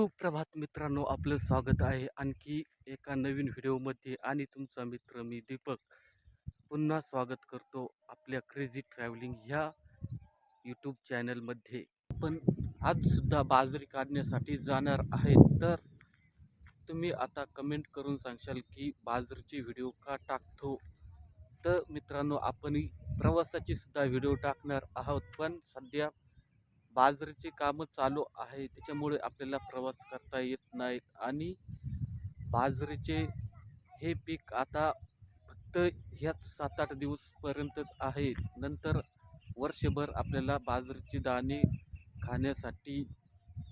मित्रांनो आपलं स्वागत आहे आणखी एका नवीन व्हिडिओमध्ये आणि तुमचा मित्र मी दीपक. पुन्हा स्वागत करतो आपल्या क्रेझी ट्रॅव्हलिंग ह्या यूट्यूब चॅनलमध्ये पण आजसुद्धा बाजरी काढण्यासाठी जाणार आहे तर तुम्ही आता कमेंट करून सांगशाल की बाजरीचे व्हिडिओ का टाकतो? तर मित्रांनो आपण प्रवासाचीसुद्धा व्हिडिओ टाकणार आहोत पण सध्या बाजरीचे कामं चालू आहे त्याच्यामुळे आपल्याला प्रवास करता येत नाहीत. आणि बाजरीचे हे पीक आता फक्त ह्याच सात आठ दिवसपर्यंतच आहे. नंतर वर्षभर आपल्याला बाजरीचे दाणे खाण्यासाठी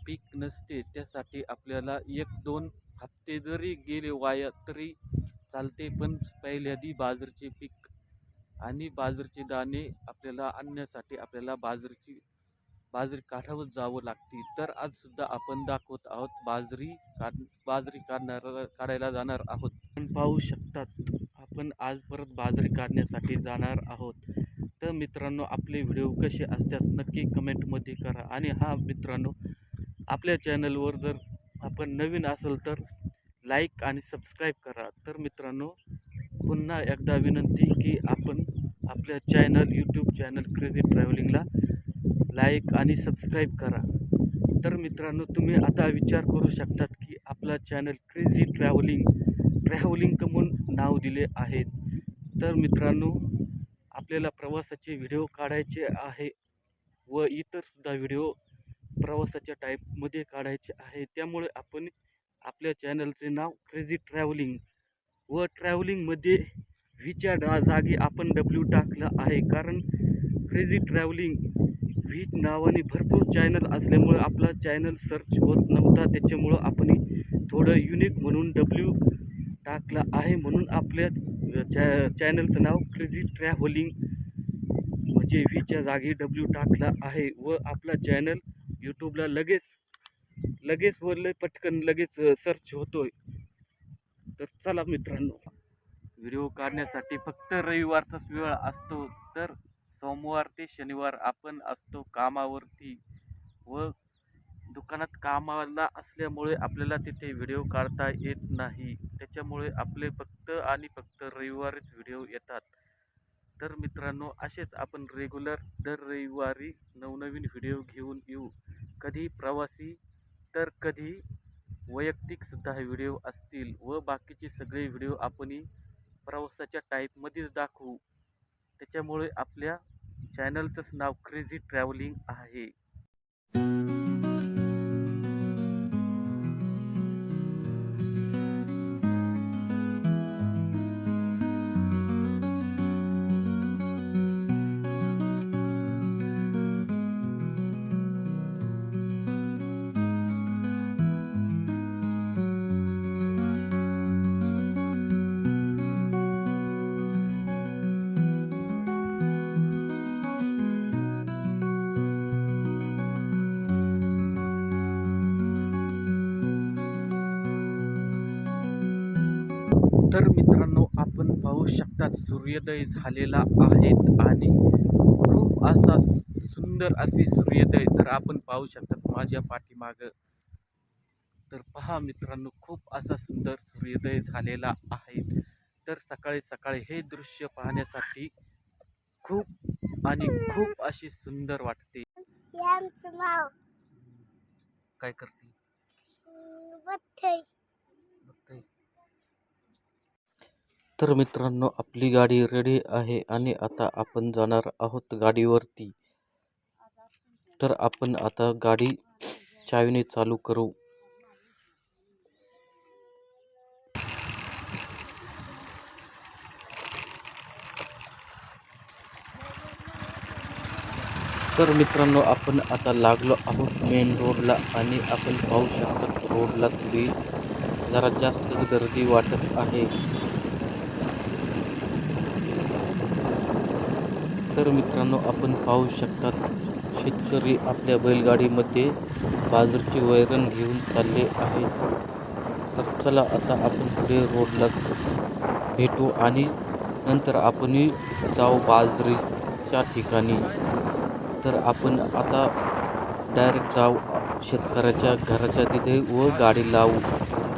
पीक नसते त्यासाठी आपल्याला एक दोन हप्ते जरी गेले वाया तरी चालते पण पहिल्यादी बाजरीचे पीक आणि बाजरीचे दाणे आपल्याला आणण्यासाठी आपल्याला बाजरीची बाजरी काढावत जावं लागते. तर आजसुद्धा आपण दाखवत आहोत बाजरी काढ बाजरी काढणार काढायला जाणार आहोत. आपण पाहू शकतात आपण आज परत बाजरी काढण्यासाठी जाणार आहोत. तर मित्रांनो आपले व्हिडिओ कसे असतात नक्की कमेंटमध्ये करा. आणि हा मित्रांनो आपल्या चॅनलवर जर आपण नवीन असेल तर लाईक आणि सबस्क्राईब करा. तर मित्रांनो पुन्हा एकदा विनंती की आपण आपल्या चॅनल यूट्यूब चॅनल क्रेझी ट्रॅव्हलिंगला लाईक आणि सबस्क्राईब करा. तर मित्रांनो तुम्ही आता विचार करू शकतात की आपला चॅनल क्रेझी ट्रॅव्हलिंग ट्रॅव्हलिंग कमून नाव दिले आहेत तर मित्रांनो आपल्याला प्रवासाचे व्हिडिओ काढायचे आहे व इतरसुद्धा व्हिडिओ प्रवासाच्या टाईपमध्ये काढायचे आहे. त्यामुळे आपण आपल्या चॅनलचे नाव क्रेझी ट्रॅव्हलिंग व ट्रॅव्हलिंगमध्ये व्हीच्या डा जागी आपण डब्ल्यू टाकलं आहे. कारण क्रेझी ट्रॅव्हलिंग व्ही नावाने भरपूर चॅनल असल्यामुळं आपला चॅनल सर्च होत नव्हता. त्याच्यामुळं आपण थोडं युनिक म्हणून डब्ल्यू टाकला आहे म्हणून आपल्या चॅ चॅनलचं नाव क्रेझी ट्रॅव्हलिंग म्हणजे व्हीच्या जागी डब्ल्यू टाकला आहे व आपला चॅनल यूट्यूबला लगेच लगेच व लय पटकन लगेच सर्च होतोय. तर चला मित्रांनो व्हिडिओ काढण्यासाठी फक्त रविवारचाच वेळ असतो. तर सोमवार ते शनिवार आपण असतो कामावरती व दुकानात कामाला असल्यामुळे आपल्याला तिथे व्हिडिओ काढता येत नाही. त्याच्यामुळे आपले फक्त आणि फक्त रविवारीच व्हिडिओ येतात. तर मित्रांनो असेच आपण रेग्युलर दर रविवारी नवनवीन व्हिडिओ घेऊन येऊ. कधी प्रवासी तर कधी वैयक्तिकसुद्धा व्हिडिओ असतील व बाकीचे सगळे व्हिडिओ आपण प्रवासाच्या टाईपमध्येच दाखवू. त्याच्यामुळे आपल्या चॅनलचंच नाव क्रेझी ट्रॅव्हलिंग आहे. तर मित्रांनो आपण पाहू शकता सूर्योदय झालेला आहे आणि खूप असा सुंदर असे सूर्योदय. तर आपण पाहू शकतात माझ्या पाठीमागं. तर पहा मित्रांनो खूप असा सुंदर सूर्योदय झालेला आहे. तर सकाळी सकाळी हे दृश्य पाहण्यासाठी खूप आणि खूप अशी सुंदर वाटते. काय करते? तर मित्रांनो आपली गाडी रेडी आहे आणि आता आपण जाणार आहोत गाडीवरती. तर आपण आता गाडी चावीने चालू करू. तर मित्रांनो आपण आता लागलो आहोत मेन रोडला आणि आपण पाहू शकतो रोडला थोडी जरा जास्तच गर्दी वाटत आहे. तर मित्रांनो आपण पाहू शकतात शेतकरी आपल्या बैलगाडीमध्ये बाजरीची वैरण घेऊन चालले आहेत. तर चला आता आपण पुढे रोडला भेटू आणि नंतर आपणही जाऊ बाजरीच्या ठिकाणी. तर आपण आता डायरेक्ट जाऊ शेतकऱ्याच्या घराच्या तिथे व गाडी लावू.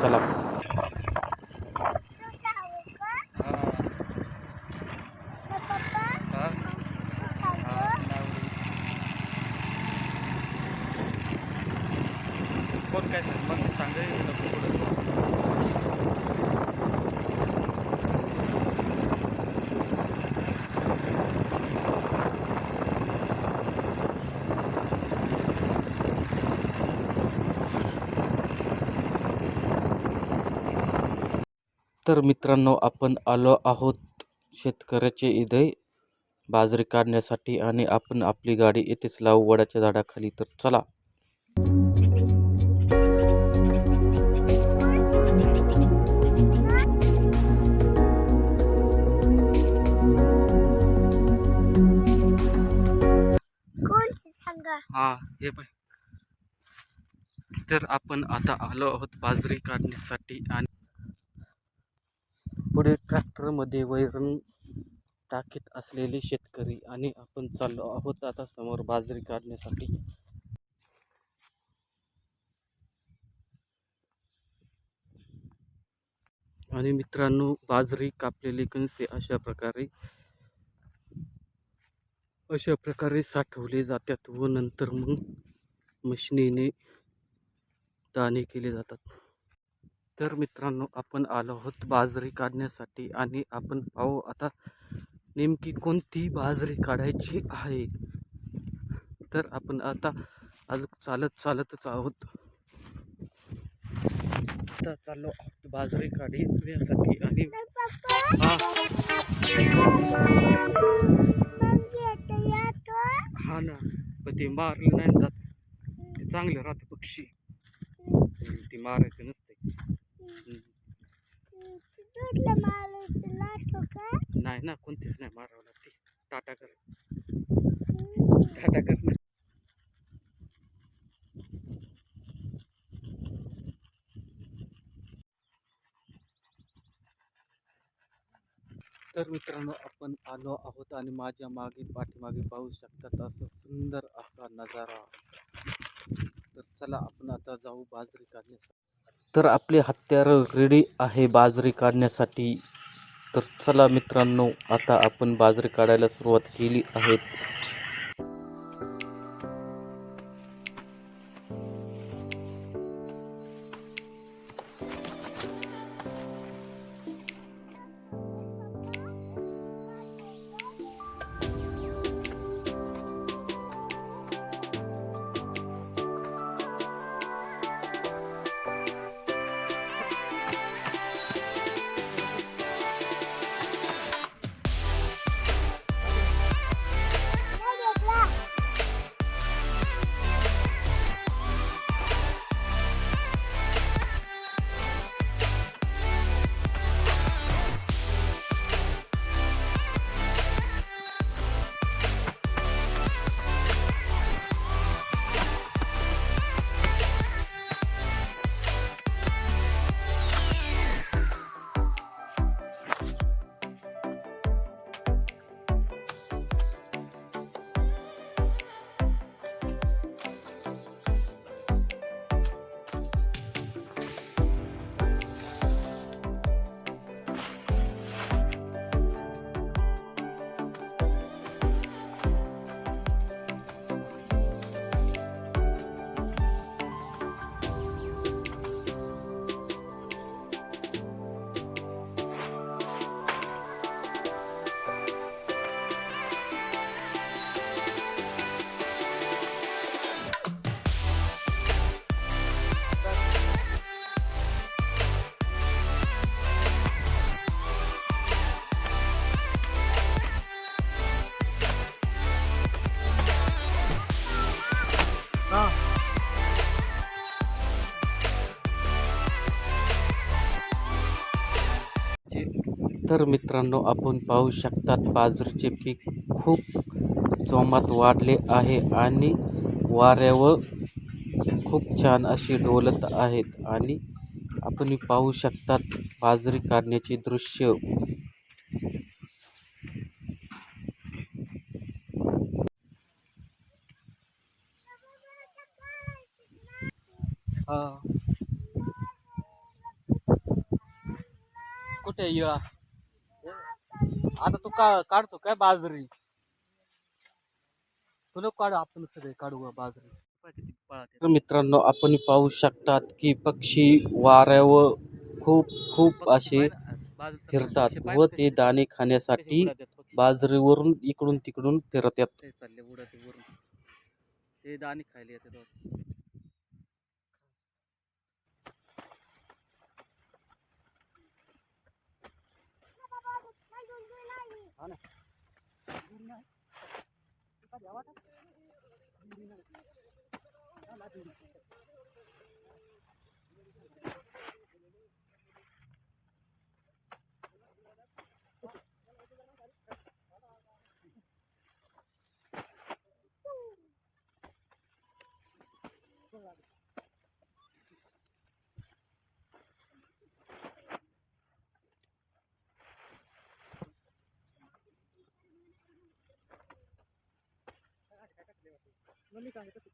चला तू सांगू का मग पप्पा तू सांगू कोण काय सांग मग सांगाय तर मित्रांनो आपण आलो आहोत शेतकऱ्याचे इथे बाजरी काढण्यासाठी आणि आपण आपली गाडी येथेच लावू वडाच्या झाडाखाली. तर चला. हा हे तर आपण आता आलो आहोत बाजरी काढण्यासाठी आणि पुढे ट्रॅक्टरमध्ये वैरण टाकीत असलेले शेतकरी आणि आपण चाललो आहोत आता समोर बाजरी काढण्यासाठी. आणि मित्रांनो बाजरी कापलेली कणसे अशा प्रकारे अशा प्रकारे साठवले जातात व नंतर मग मशिनीने दाणे केले जातात. तर मित्रांनो आपण आलो आहोत बाजरी काढण्यासाठी आणि आपण पाहू आता नेमकी कोणती बाजरी काढायची आहे. तर आपण आता अजून चालत चालतच आहोत. आता चाललो आहोत बाजरी काढण्यासाठी आणि हा ना पण ते मारलं नाही जात. ते चांगलं राहते पक्षी. ते मारायचं ना लाटो हो का? नाही ना कोणतीच नाही मारावं लागते. टाटा कर. टाटा कर तर मित्रांनो आपण आलो आहोत आणि माझ्या मागे पाठीमागे पाहू शकतात असं सुंदर असा नजारा. तर चला आपण आता जाऊ बाजरी काढण्यासाठी. तर आपले हत्यार रेडी आहे बाजरी काढण्यासाठी. तर चला मित्रांनो आता आपण बाजरी काढायला सुरुवात केली आहे. तर मित्रांनो आपण पाहू शकतात बाजरीचे पीक खूप जोमात वाढले आहे आणि वाऱ्यावर खूप छान अशी डोलत आहेत. आणि आपण पाहू शकतात बाजरी काढण्याचे दृश्य. कुठे आहे आता तू का काढतो काय बाजरी? तुला काढू आपण सगळे काढू बाजरी. मित्रांनो आपण पाहू शकतात की पक्षी वाऱ्यावर खूप खूप असे फिरतात व ते दाणे खाण्यासाठी बाजरीवरून इकडून तिकडून फिरतात. ते दाणे खायला येतात. 你搞一个。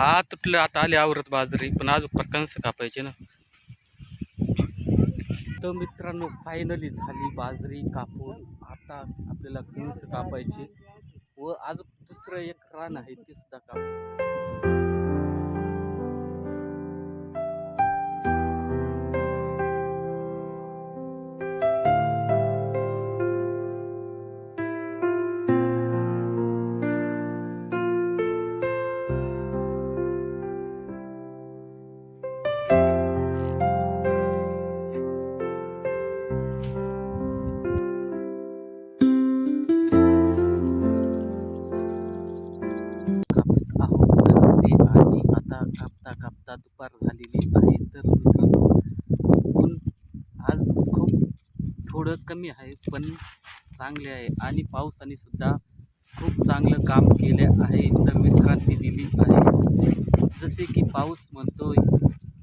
हा तुटलं आता आली आवरत बाजरी पण अजून पण कंस कापायचे ना. तर मित्रांनो फायनली झाली बाजरी कापून. आता आपल्याला कंस कापायचे. व अजून दुसरं एक रान आहे ते सुद्धा काप कमी आहे पण चांगले आहे. आणि पावसाने सुद्धा खूप चांगलं काम केले आहे तर क्रांती दिली आहे. जसे की पाऊस म्हणतो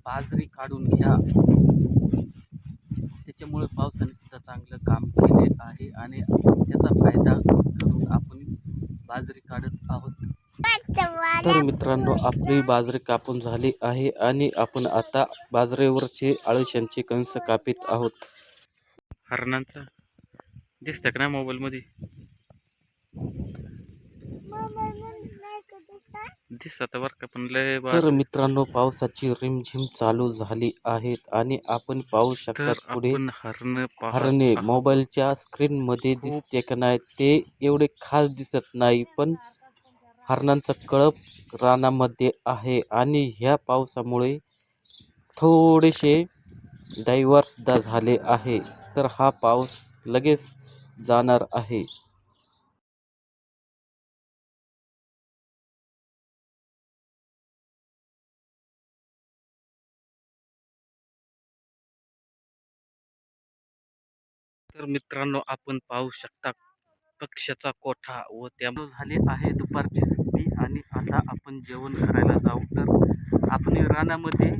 बाजरी काढून घ्या. त्याच्यामुळे पावसाने सुद्धा चांगलं काम केले आहे आणि त्याचा फायदा करून आपण बाजरी काढत आहोत. तर मित्रांनो आपली बाजरी कापून झाली आहे आणि आपण आता बाजरीवरचे आळशांचे कंस कापीत आहोत. हरणांचा. दिसतं का नाही मोबाईलमध्ये? दिसत बरं का पण लय तर मित्रांनो पावसाची रिमझिम चालू झाली आहेत आणि आपण पाहू शकता पुढे हरण हरणे मोबाईलच्या स्क्रीन मध्ये दिसते का नाही ते एवढे खास दिसत नाही पण हरणांचा कळप रानामध्ये आहे आणि ह्या पावसामुळे थोडेसे डायव्हर सुद्धा झाले आहे. तर हा पाऊस लगेच जाणार आहे. तर मित्रांनो आपण पाहू शकता पक्ष्याचा कोठा व त्यामुळे झाले आहे दुपारची सुट्टी आणि आता आपण जेवण करायला जाऊ. तर आपण रानामध्ये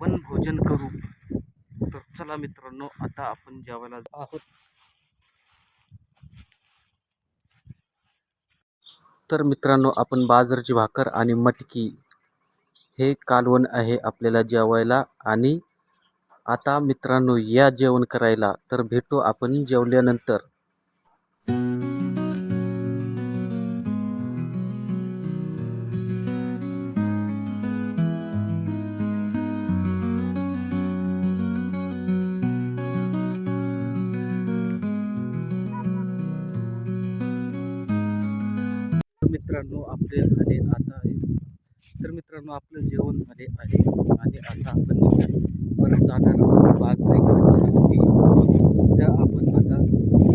वनभोजन करू. तर चला मित्रांनो आता आपण जेवायला आहोत. तर मित्रांनो आपण बाजरीची भाकर आणि मटकी हे कालवण आहे आपल्याला जेवायला. आणि आता मित्रांनो या जेवण करायला तर भेटू आपण जेवल्यानंतर. मित्रांनो आपले झाले आता तर मित्रांनो आपलं जेवण झाले आहे आणि आता आपण परत जाणार आहोत बाजरी काढण्यासाठी आपण आता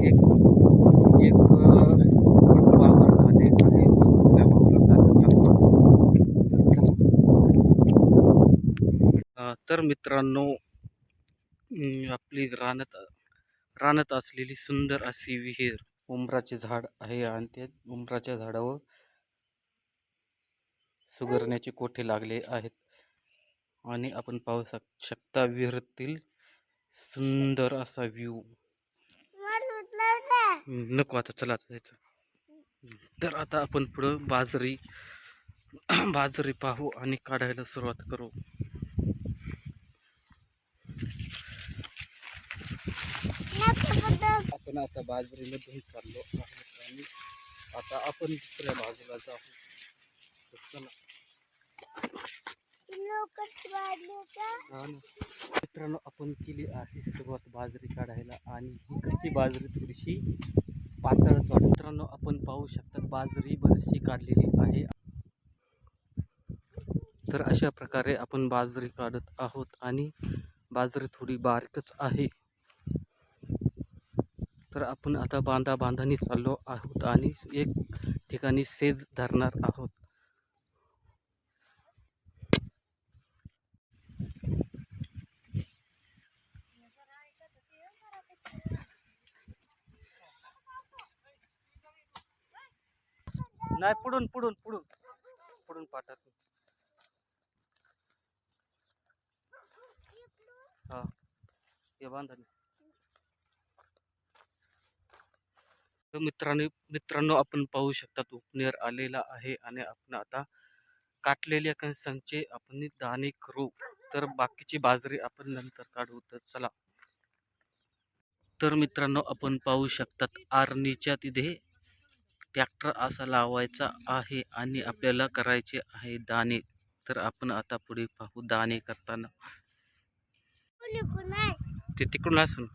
एक एक वावर झाले आहे. वावरात जाणार तर मित्रांनो आपली रानात रानात असलेली सुंदर अशी विहीर उंबराचे झाड आहे आणि त्या उंबराच्या झाडावर सुगरण्याचे कोठे लागले आहेत? आणि आपण पाहू शक शकता विहिरीतील सुंदर असा व्ह्यू नको आता चला आता जायचं तर आता आपण पुढं बाजरी बाजरी पाहू आणि काढायला सुरुवात करू. आपण आता बाजरीमधून चाललो आहोत आणि आता आपण दुसऱ्या बाजूला जाऊ. चला लोकच वाढले का हा ना. मित्रांनो आपण केली आहे सुरुवात बाजरी काढायला आणि इकडची बाजरी थोडीशी पातळच वाटत मित्रांनो आपण पाहू शकता बाजरी बरीचशी काढलेली आहे. तर अशा प्रकारे आपण बाजरी काढत आहोत आणि बाजरी थोडी बारीकच आहे. तर आपण आता बांधा बांधानी चाललो आहोत आणि एक ठिकाणी सेज धरणार आहोत. नाही पुढून पुढून पुढून. पुढून पाठात हा. हे बांधा तर मित्रांनो मित्रांनो आपण पाहू शकता उपनेर आलेला आहे आणि आपण आता काटलेल्या कणसांचे आपण दाणे करू. तर बाकीची बाजरी आपण नंतर काढू. तर चला. तर मित्रांनो आपण पाहू शकतात आरणीच्या तिथे ट्रॅक्टर असा लावायचा आहे आणि आपल्याला करायचे आहे दाणे. तर आपण आता पुढे पाहू दाणे करताना. ते तिकडून असून.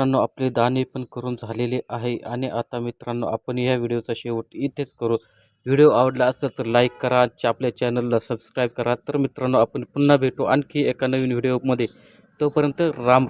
मित्रांनो आपले दाणे पण करून झालेले आहे आणि आता मित्रांनो आपण या व्हिडिओचा शेवट इथेच करू. व्हिडिओ आवडला असेल तर लाईक करा च- आपल्या चॅनलला सबस्क्राईब करा. तर मित्रांनो आपण पुन्हा भेटू आणखी एका नवीन व्हिडिओमध्ये. तोपर्यंत राम राम.